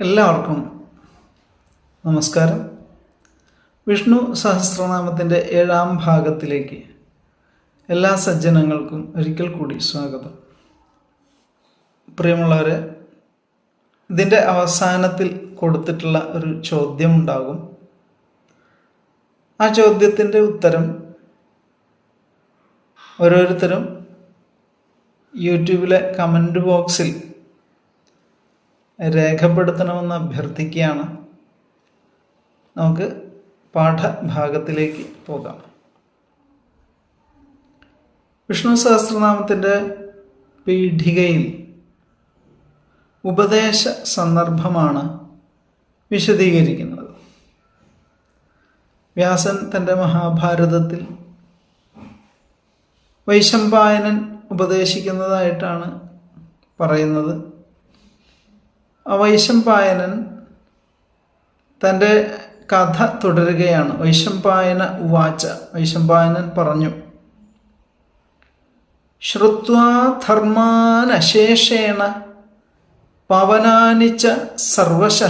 എല്ലാവർക്കും നമസ്കാരം. വിഷ്ണു സഹസ്രനാമത്തിന്റെ ഏഴാം ഭാഗത്തിലേക്ക് എല്ലാ സജ്ജനങ്ങൾക്കും ഒരിക്കൽ കൂടി സ്വാഗതം. പ്രിയമുള്ളവരെ ഇതിന്റെ അവസാനത്തിൽ കൊടുത്തിട്ടുള്ള ഒരു ചോദ്യം ഉണ്ടാകും. ആ ചോദ്യത്തിന്റെ ഉത്തരം ഓരോരുത്തരും യൂട്യൂബിലെ കമന്റ് ബോക്സിൽ രേഖപ്പെടുത്തണമെന്ന് അഭ്യർത്ഥിക്കുകയാണ്. നമുക്ക് പാഠഭാഗത്തിലേക്ക് പോകാം. വിഷ്ണു സഹസ്രനാമത്തിന്റെ പീഠികയിൽ ഉപദേശ സന്ദർഭമാണ് വിശദീകരിക്കുന്നത്. വ്യാസൻ തന്റെ മഹാഭാരതത്തിൽ വൈശമ്പായനൻ ഉപദേശിക്കുന്നതായിട്ടാണ് പറയുന്നത്. ആ വൈശമ്പായനൻ തന്റെ കഥ തുടരുകയാണ്. വൈശംപായന വാച വൈശംപായനൻ പറഞ്ഞു. ശ്രുവാധർമാനശേഷേണ ധർമാനശേഷേണ സർവശ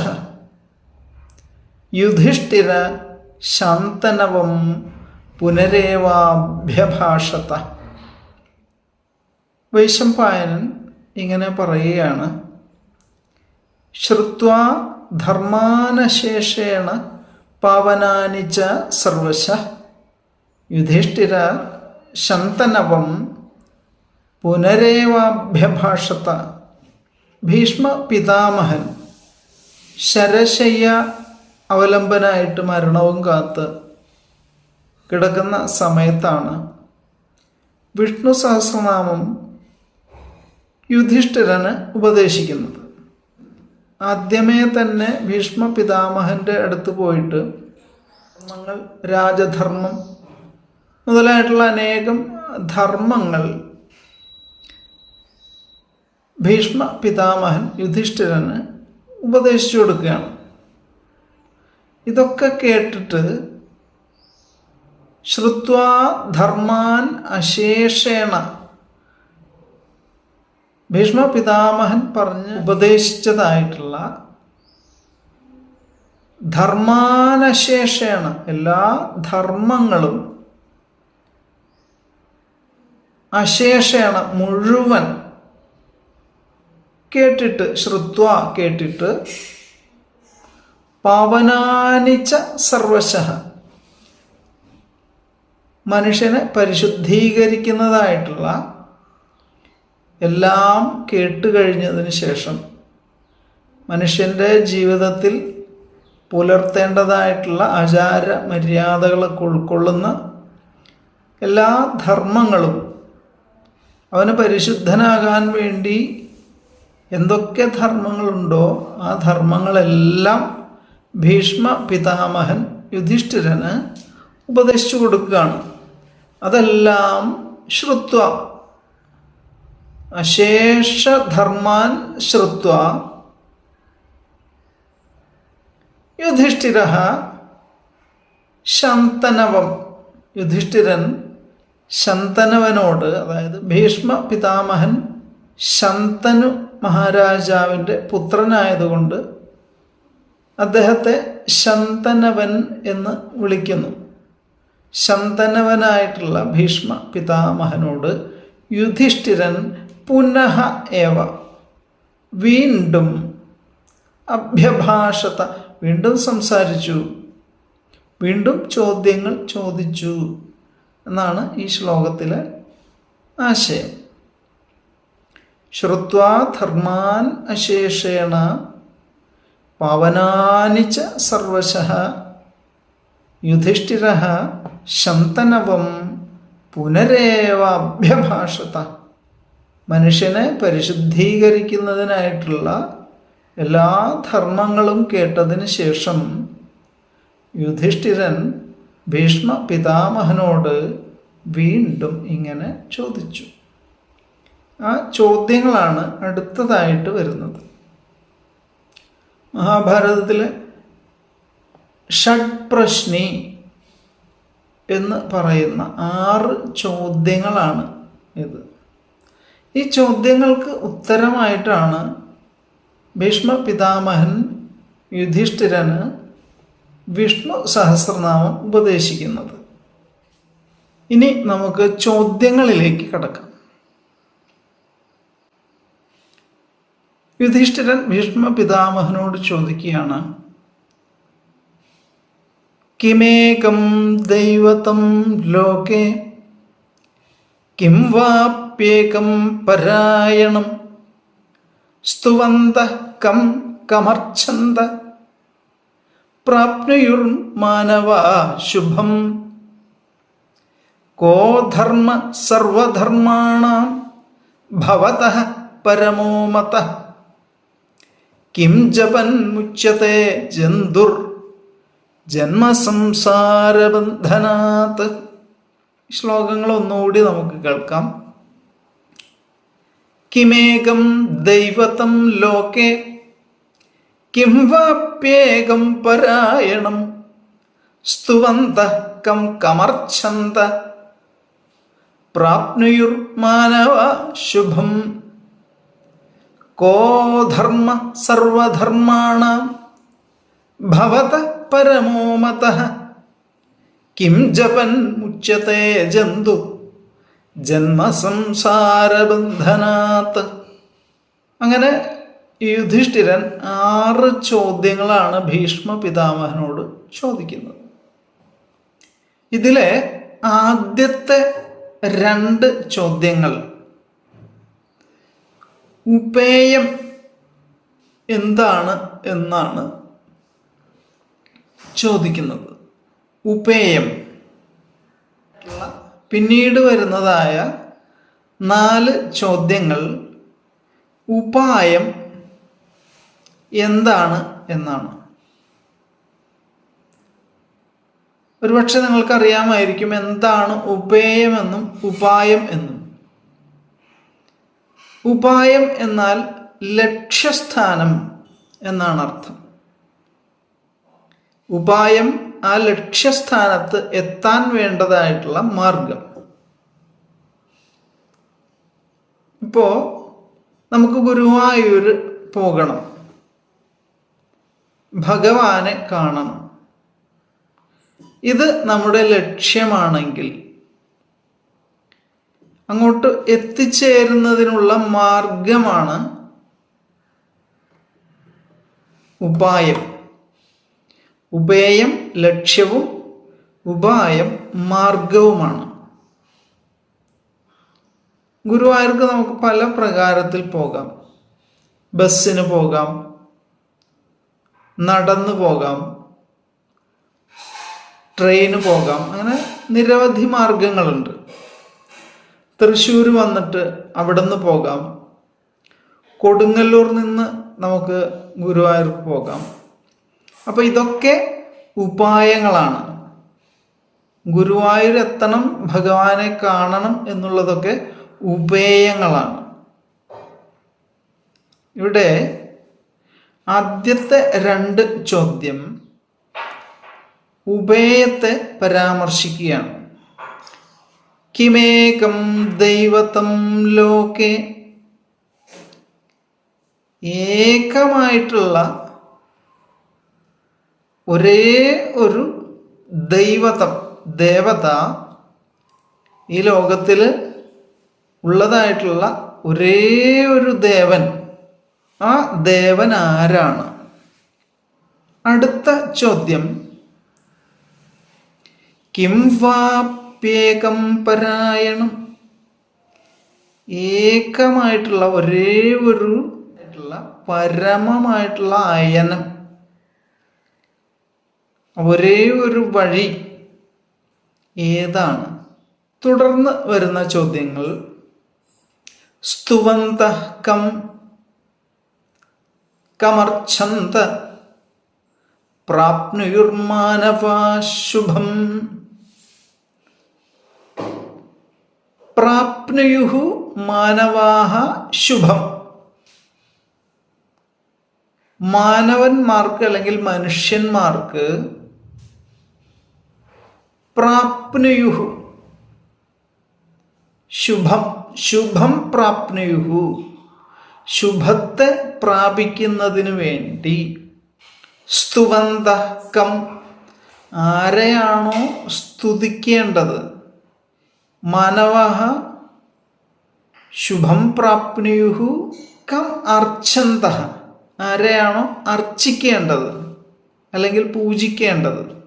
യുധിഷ്ഠിര ശാന്തനവം പുനരേവാഭ്യഭാഷത വൈശംപായനൻ ഇങ്ങനെ പറയുകയാണ്. ശ്രുത്വാ ധർമാനശേഷേണ പാവനാനി ച സർവശ. യുധിഷ്ഠിര ശന്തനവം പുനരേവാഭ്യഭാഷത. ഭീഷ്മ പിതാമഹൻ ശരശയ്യ അവലംബനായിട്ട് മരണവും കാത്ത് കിടക്കുന്ന സമയത്താണ് വിഷ്ണു സഹസ്രനാമം യുധിഷ്ഠിരന് ഉപദേശിക്കുന്നത്. ആദ്യമേ തന്നെ ഭീഷ്മ പിതാമഹന്റെ അടുത്ത് പോയിട്ട് നമ്മൾ രാജധർമ്മം മുതലായിട്ടുള്ള അനേകം ധർമ്മങ്ങൾ ഭീഷ്മ പിതാമഹൻ യുധിഷ്ഠിരന് ഉപദേശിച്ചു കൊടുക്കുകയാണ്. ഇതൊക്കെ കേട്ടിട്ട് ശ്രുത്വാ ധർമാൻ അശേഷേണ ഭീഷ്മ പിതാമഹൻ പറഞ്ഞ് ഉപദേശിച്ചതായിട്ടുള്ള ധർമാനശേഷേണ എല്ലാ ധർമ്മങ്ങളും അശേഷേണ മുഴുവൻ കേട്ടിട്ട് ശ്രുത്വ കേട്ടിട്ട് പവനാനിച്ച സർവശ മനുഷ്യനെ പരിശുദ്ധീകരിക്കുന്നതായിട്ടുള്ള എല്ലാം കേട്ട് കഴിഞ്ഞതിന് ശേഷം മനുഷ്യന്റെ ജീവിതത്തിൽ പുലർത്തേണ്ടതായിട്ടുള്ള ആചാര മര്യാദകളൊക്കെ ഉൾക്കൊള്ളുന്ന എല്ലാ ധർമ്മങ്ങളും അവന് പരിശുദ്ധനാകാൻ വേണ്ടി എന്തൊക്കെ ധർമ്മങ്ങളുണ്ടോ ആ ധർമ്മങ്ങളെല്ലാം ഭീഷ്മ പിതാമഹൻ യുധിഷ്ഠിരന് ഉപദേശിച്ചു കൊടുക്കുകയാണ്. അതെല്ലാം ശ്രുത്വ അശേഷധർമാൻ ശ്രുത്വ. യുധിഷ്ഠിര ശന്തനവം. യുധിഷ്ഠിരൻ ശന്തനവനോട് അതായത് ഭീഷ്മ പിതാമഹൻ ശന്തനു മഹാരാജാവിന്റെ പുത്രനായതുകൊണ്ട് അദ്ദേഹത്തെ ശന്തനവൻ എന്ന് വിളിക്കുന്നു. ശന്തനവനായിട്ടുള്ള ഭീഷ്മ പിതാമഹനോട് യുധിഷ്ഠിരൻ പുനഃ ഏവ. വീണ്ടും അഭ്യഭാഷത. വീണ്ടും സംസാരിച്ചു. വീണ്ടും ചോദ്യങ്ങൾ ചോദിച്ചു. എന്നാണ് ഈ ശ്ലോകത്തിലെ ആശയം. ശ്രുത്വാ ധർമാൻ അശേഷേണ പാവനാനി സർവശ യുധിഷ്ഠിര ശന്തനവം പുനരേവാഭ്യഭാഷത. മനുഷ്യനെ പരിശുദ്ധീകരിക്കുന്നതിനായിട്ടുള്ള എല്ലാ ധർമ്മങ്ങളും കേട്ടതിന് ശേഷം യുധിഷ്ഠിരൻ ഭീഷ്മ പിതാമഹനോട് വീണ്ടും ഇങ്ങനെ ചോദിച്ചു. ആ ചോദ്യങ്ങളാണ് അടുത്തതായിട്ട് വരുന്നത്. മഹാഭാരതത്തിലെ ഷഡ്പ്രശ്നി എന്ന് പറയുന്ന ആറ് ചോദ്യങ്ങളാണ് ഇത്. ഈ ചോദ്യങ്ങൾക്ക് ഉത്തരമായിട്ടാണ് ഭീഷ്മ പിതാമഹൻ യുധിഷ്ഠിരന് വിഷ്ണു സഹസ്രനാമം ഉപദേശിക്കുന്നത്. ഇനി നമുക്ക് ചോദ്യങ്ങളിലേക്ക് കടക്കാം. യുധിഷ്ഠിരൻ ഭീഷ്മ പിതാമഹനോട് ചോദിക്കുകയാണ് കിമേകം ദൈവതം ലോകെ? കിം വാപ്യേകം പരായണം. സ്തുവന്ത കം കമർച്ഛന്ത പ്രാപ്നുയുർമാനവ ശുഭം. കോ ധർമ്മ സർവധർമാണാം ഭവതഃ പരമോ മത. കിം ജപൻ മുച്യത്തെ ജന്തുർ ജന്മസംസാരബന്ധനാത്ത് ശ്ലോകങ്ങൾ ഒന്നുകൂടി നമുക്ക് കേൾക്കാം. കിമേകം ദൈവതം ലോകെ കിം വാപ്യേകം പരായണം സ്തുവന്ത കം കമർച്ഛന്ത പ്രാപ്നുയുർ മാനവ ശുഭം കോ ധർമ്മ സർവധർമാണ ഭവത പരമോ മത കിം ജപൻ മുച്യത്തെ ജന്തു ജന്മസംസാരബന്ധനാത്ത്. അങ്ങനെ യുധിഷ്ഠിരൻ ആറ് ചോദ്യങ്ങളാണ് ഭീഷ്മ പിതാമഹനോട് ചോദിക്കുന്നത്. ഇതിലെ ആദ്യത്തെ രണ്ട് ചോദ്യങ്ങൾ ഉപേയം എന്താണ് എന്നാണ് ചോദിക്കുന്നത്. ഉപേയം പിന്നീട് വരുന്നതായ നാല് ചോദ്യങ്ങൾ ഉപായം എന്താണ് എന്നാണ്. ഒരുപക്ഷെ നിങ്ങൾക്കറിയാമായിരിക്കും എന്താണ് ഉപേയമെന്നും ഉപായം എന്നും. ഉപായം എന്നാൽ ലക്ഷ്യസ്ഥാനം എന്നാണ് അർത്ഥം. ഉപായം ആ ലക്ഷ്യസ്ഥാനത്ത് എത്താൻ വേണ്ടതായിട്ടുള്ള മാർഗം. ഇപ്പോ നമുക്ക് ഗുരുവായൂർ പോകണം. ഭഗവാനെ കാണണം. ഇത് നമ്മുടെ ലക്ഷ്യമാണെങ്കിൽ അങ്ങോട്ട് എത്തിച്ചേരുന്നതിനുള്ള മാർഗമാണ് ഉപായം. ഉപേയം ലക്ഷ്യവും ഉപായം മാർഗവുമാണ്. ഗുരുവായൂർക്ക് നമുക്ക് പല പ്രകാരത്തിൽ പോകാം. ബസ്സിന് പോകാം നടന്നു പോകാം ട്രെയിന് പോകാം അങ്ങനെ നിരവധി മാർഗങ്ങളുണ്ട്. തൃശ്ശൂർ വന്നിട്ട് അവിടെ നിന്ന് പോകാം. കൊടുങ്ങല്ലൂർ നിന്ന് നമുക്ക് ഗുരുവായൂർക്ക് പോകാം. അപ്പോൾ ഇതൊക്കെ ഉപായങ്ങളാണ്. ഗുരുവായൂർ എത്തണം ഭഗവാനെ കാണണം എന്നുള്ളതൊക്കെ ഉപേയങ്ങളാണ്. ഇവിടെ ആദ്യത്തെ രണ്ട് ചോദ്യം ഉപേയത്തെ പരാമർശിക്കുകയാണ്. കിമേകം ദൈവതം ലോകെ. ഏകമായിട്ടുള്ള ഒരേ ഒരു ദൈവതം ദേവത ഈ ലോകത്തിൽ ഉള്ളതായിട്ടുള്ള ഒരേ ഒരു ദേവൻ. ആ ദേവൻ ആരാണ്? അടുത്ത ചോദ്യം. കിം വാപ്യേകം പരായണം. ഏകമായിട്ടുള്ള ഒരേ ഒരു പരമമായിട്ടുള്ള അയനം. ഒരേ ഒരു വഴി ഏതാണ്? തുടർന്ന് വരുന്ന ചോദ്യങ്ങൾ. സ്തുവന്ത കം കമർച്ഛന്ത പ്രാപ്നുയുർമാനവാശുഭം. പ്രാപ്നുയു മാനവാഹ ശുഭം. മാനവന്മാർക്ക് അല്ലെങ്കിൽ മനുഷ്യന്മാർക്ക് പ്രാപ്നുയുഹു. ശുഭം ശുഭം പ്രാപ്നുയുഹു. ശുഭത്തെ പ്രാപിക്കുന്നതിന് വേണ്ടി സ്തുവന്തക്കം ആരെയാണോ സ്തുതിക്കേണ്ടത്? മാനവ ശുഭം പ്രാപ്നുയുഹു കം അർച്ചന്ത. ആരെയാണോ അർച്ചിക്കേണ്ടത്? അല്ലെങ്കിൽ പൂജിക്കേണ്ടത്?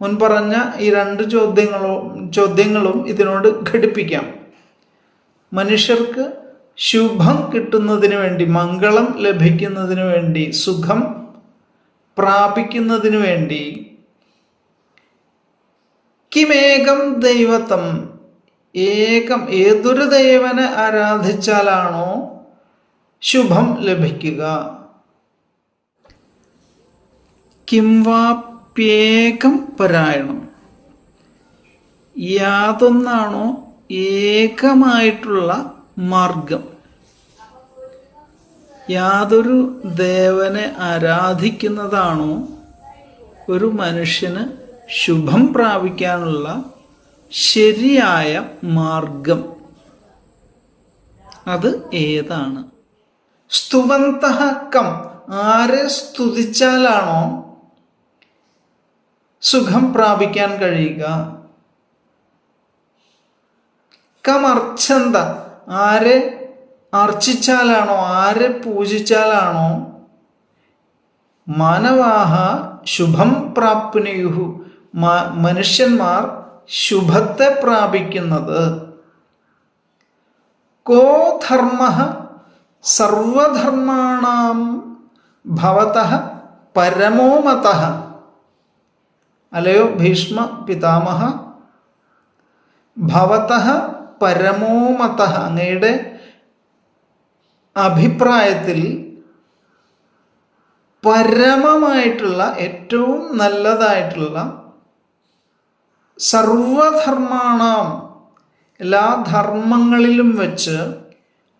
മുൻപറഞ്ഞ ഈ രണ്ട് ചോദ്യങ്ങളും ചോദ്യങ്ങളും ഇതിനോട് ഘടിപ്പിക്കാം. മനുഷ്യർക്ക് ശുഭം കിട്ടുന്നതിന് വേണ്ടി മംഗളം ലഭിക്കുന്നതിന് വേണ്ടി സുഖം പ്രാപിക്കുന്നതിന് വേണ്ടി കിമേകം ദൈവത്വം ഏകം ഏതൊരു ദൈവനെ ആരാധിച്ചാലാണോ ശുഭം ലഭിക്കുക. കിംവാപ്യേകം പരായണം. യാതൊന്നാണോ ഏകമായിട്ടുള്ള മാർഗം? യാതൊരു ദേവനെ ആരാധിക്കുന്നതാണോ ഒരു മനുഷ്യന് ശുഭം പ്രാപിക്കാനുള്ള ശരിയായ മാർഗം? അത് ഏതാണ്? സ്തുവന്തഹക്കം കം. ആരെ സ്തുതിച്ചാലാണോ സുഖം പ്രാപിക്കാൻ കഴിയുക. കമർച്ചന്ത. ആരെ അർച്ചിച്ചാലാണോ ആരെ പൂജിച്ചാലാണോ? മാനവാഹ ശുഭം പ്രാപ്നുയുഹു മനുഷ്യന്മാർ ശുഭത്തെ പ്രാപിക്കുന്നത്. കോ ധർമ്മ സർവധർമാണാം ഭവത പരമോമത അല്ലയോ? ഭീഷ്മ പിതാമഹ ഭവത പരമോമത അങ്ങയുടെ അഭിപ്രായത്തിൽ പരമമായിട്ടുള്ള ഏറ്റവും നല്ലതായിട്ടുള്ള സർവധർമാണാം എല്ലാ ധർമ്മങ്ങളിലും വെച്ച്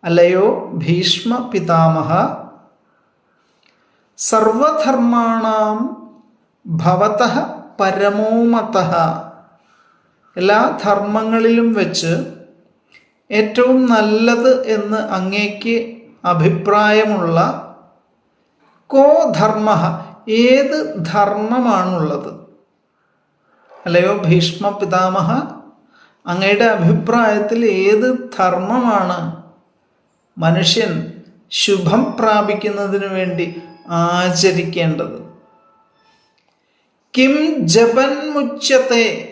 അല്ലയോ? ഭീഷ്മ പിതാമഹ സർവധർമാണാം ഭവത പരമോമത എല്ലാ ധർമ്മങ്ങളിലും വെച്ച് ഏറ്റവും നല്ലത് എന്ന് അങ്ങേക്ക് അഭിപ്രായമുള്ള കോ ധർമ്മ ഏത് ധർമ്മമാണുള്ളത്? അല്ലയോ ഭീഷ്മ പിതാമഹ അങ്ങയുടെ അഭിപ്രായത്തിൽ ഏത് ധർമ്മമാണ്? മനുഷ്യൻ ശുഭം പ്രാപിക്കുന്നതിന് വേണ്ടി ആചരിക്കേണ്ടത്. കിം ജപൻ മുച്ചത്തെ.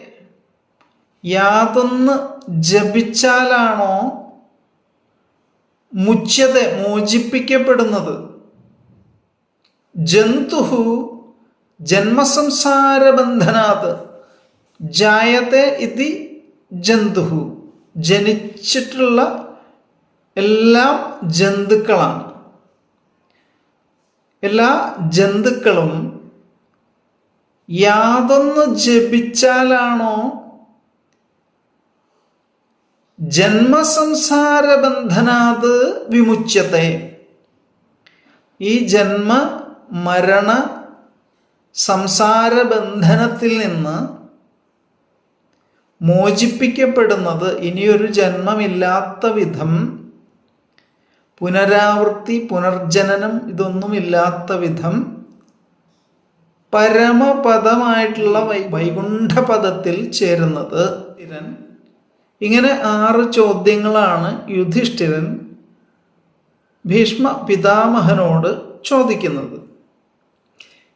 യാതൊന്ന് ജപിച്ചാലാണോ മുച്ചത മോചിപ്പിക്കപ്പെടുന്നത്? ജന്തുഹു ജന്മസംസാരബന്ധനാത് ജായത്തെ ഇതി ജന്തുഹു. ജനിച്ചിട്ടുള്ള എല്ലാം ജന്തുക്കളാണ്. എല്ലാ ജന്തുക്കളും യാതൊന്ന് ജപിച്ചാലാണോ? ജന്മസംസാര ബന്ധനാത് വിമുച്യത്തെ. ഈ ജന്മ മരണ സംസാര ബന്ധനത്തിൽ നിന്ന് മോചിപ്പിക്കപ്പെടുന്നത് ഇനിയൊരു ജന്മമില്ലാത്ത വിധം പുനരാവൃത്തി പുനർജനനം ഇതൊന്നുമില്ലാത്ത വിധം പരമപദമായിട്ടുള്ള വൈ വൈകുണ്ഠപദത്തിൽ ചേരുന്നത് ഇങ്ങനെ ആറ് ചോദ്യങ്ങളാണ് യുധിഷ്ഠിരൻ ഭീഷ്മ പിതാമഹനോട് ചോദിക്കുന്നത്.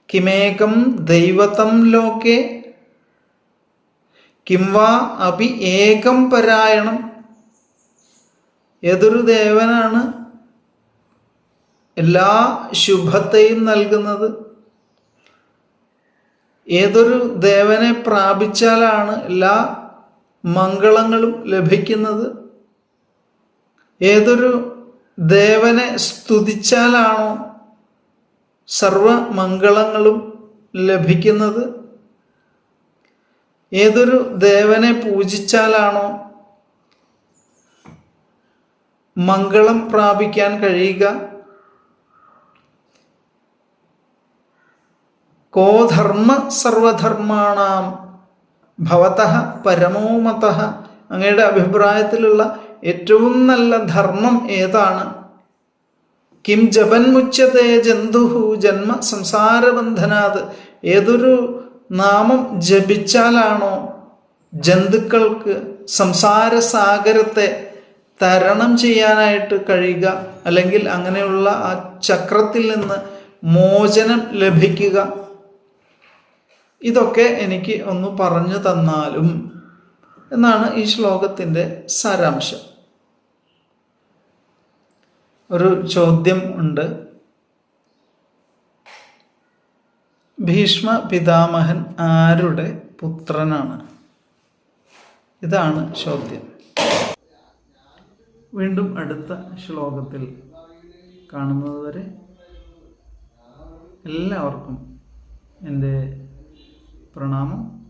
കിമേകം ദൈവതം ലോകെ? കിംവാ അഭി ഏകം പരായണം? ഏതൊരു ദേവനാണ് എല്ലാ ശുഭത്തെയും നൽകുന്നത്. ഏതൊരു ദേവനെ പ്രാപിച്ചാലാണ് എല്ലാ മംഗളങ്ങളും ലഭിക്കുന്നത്? ഏതൊരു ദേവനെ സ്തുതിച്ചാലാണോ സർവ മംഗളങ്ങളും ലഭിക്കുന്നത്? ഏതൊരു ദേവനെ പൂജിച്ചാലാണോ മംഗളം പ്രാപിക്കാൻ കഴിയുക? കോധർമ്മ സർവധർമാണാം ഭവത പരമോമത അങ്ങയുടെ അഭിപ്രായത്തിലുള്ള ഏറ്റവും നല്ല ധർമ്മം ഏതാണ്? കിം ജപന്മുച്ചതേ ജന്തുഹു ജന്മ സംസാരബന്ധനാത്. ഏതൊരു നാമം ജപിച്ചാലാണോ ജന്തുക്കൾക്ക് സംസാര സാഗരത്തെ തരണം ചെയ്യാനായിട്ട് കഴിയുക അല്ലെങ്കിൽ അങ്ങനെയുള്ള ആ ചക്രത്തിൽ നിന്ന് മോചനം ലഭിക്കുക. ഇതൊക്കെ എനിക്ക് ഒന്ന് പറഞ്ഞു തന്നാലും എന്നാണ് ഈ ശ്ലോകത്തിന്റെ സാരാംശം. ഒരു ചോദ്യം ഉണ്ട്. ഭീഷ്മ പിതാമഹൻ ആരുടെ പുത്രനാണ്? ഇതാണ് ചോദ്യം. വീണ്ടും അടുത്ത ശ്ലോകത്തിൽ കാണുന്നതുവരെ എല്ലാവർക്കും എന്റെ प्रणाम।